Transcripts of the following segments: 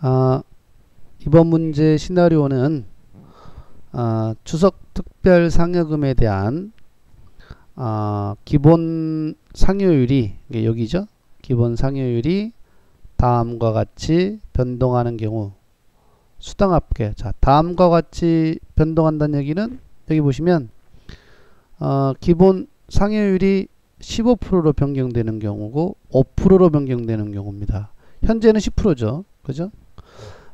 아, 이번 문제 시나리오는 아, 추석 특별 상여금에 대한 아, 기본 상여율이 여기죠. 기본 상여율이 다음과 같이 변동하는 경우 수당 합계. 자, 다음과 같이 변동한다는 얘기는 여기 보시면 어, 기본 상여율이 15%로 변경되는 경우고 5%로 변경되는 경우입니다. 현재는 10%죠. 그죠?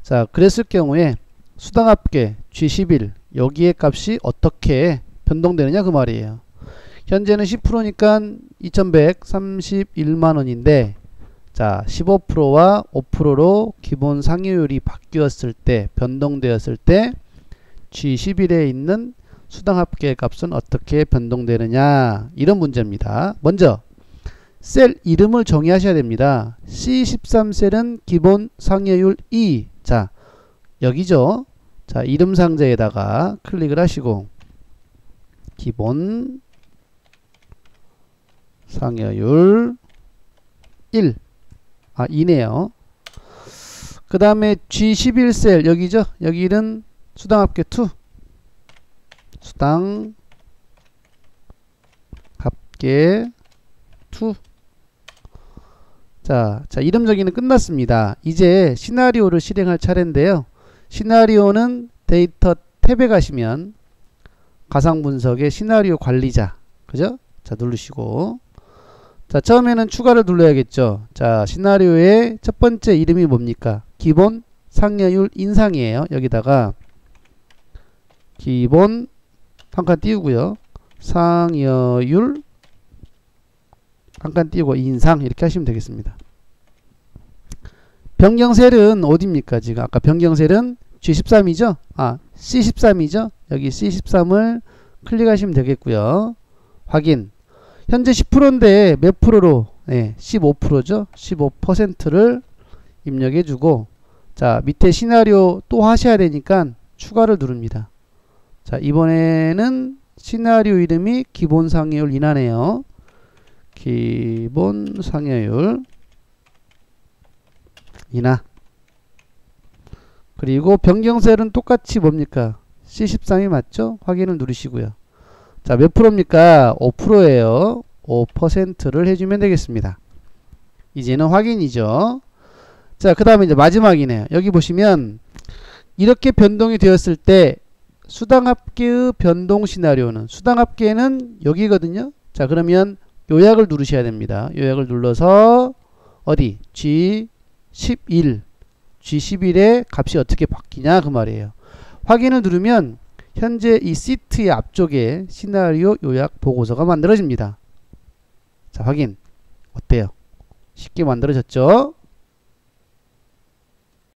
자, 그랬을 경우에 수당 합계 G11 여기에 값이 어떻게 변동되느냐 그 말이에요. 현재는 10%니까 2131만 원인데 자, 15%와 5%로 기본 상여율이 바뀌었을 때 변동되었을 때 G11에 있는 수당 합계 값은 어떻게 변동되느냐 이런 문제입니다. 먼저 셀 이름을 정의하셔야 됩니다. C13셀은 기본 상여율 2. 자, 여기죠. 자, 이름 상자에다가 클릭을 하시고 기본 상여율 1. 아, 2네요. 그 다음에 G11셀 여기죠. 여기는 수당 합계 2. 수당 합계 2. 자, 자, 이름 정의는 끝났습니다. 이제 시나리오를 실행할 차례인데요. 시나리오는 데이터 탭에 가시면 가상 분석의 시나리오 관리자. 그죠? 자, 누르시고. 자, 처음에는 추가를 눌러야겠죠. 자, 시나리오의 첫 번째 이름이 뭡니까? 기본 상여율 인상이에요. 여기다가 기본 한 칸 띄우고요. 상여율 한 칸 띄우고 인상 이렇게 하시면 되겠습니다. 변경셀은 어디입니까? 지금 아까 변경셀은 G13이죠? 아, C13이죠? 여기 C13을 클릭하시면 되겠고요. 확인. 현재 10%인데 몇 프로로? 네, 15%죠? 15%를 입력해 주고 자, 밑에 시나리오 또 하셔야 되니까 추가를 누릅니다. 자, 이번에는 시나리오 이름이 기본 상여율 인하네요. 기본 상여율 인하. 그리고 변경셀은 똑같이 뭡니까? C13이 맞죠? 확인을 누르시고요. 자, 몇 프로입니까? 5%예요. 5%를 해주면 되겠습니다. 이제는 확인이죠. 자, 그 다음에 이제 마지막이네요. 여기 보시면 이렇게 변동이 되었을 때 수당 합계의 변동 시나리오는 수당 합계는 여기거든요. 자, 그러면 요약을 누르셔야 됩니다. 요약을 눌러서 어디? G11 G11의 값이 어떻게 바뀌냐 그 말이에요. 확인을 누르면 현재 이 시트의 앞쪽에 시나리오 요약 보고서가 만들어집니다. 자, 확인. 어때요? 쉽게 만들어졌죠?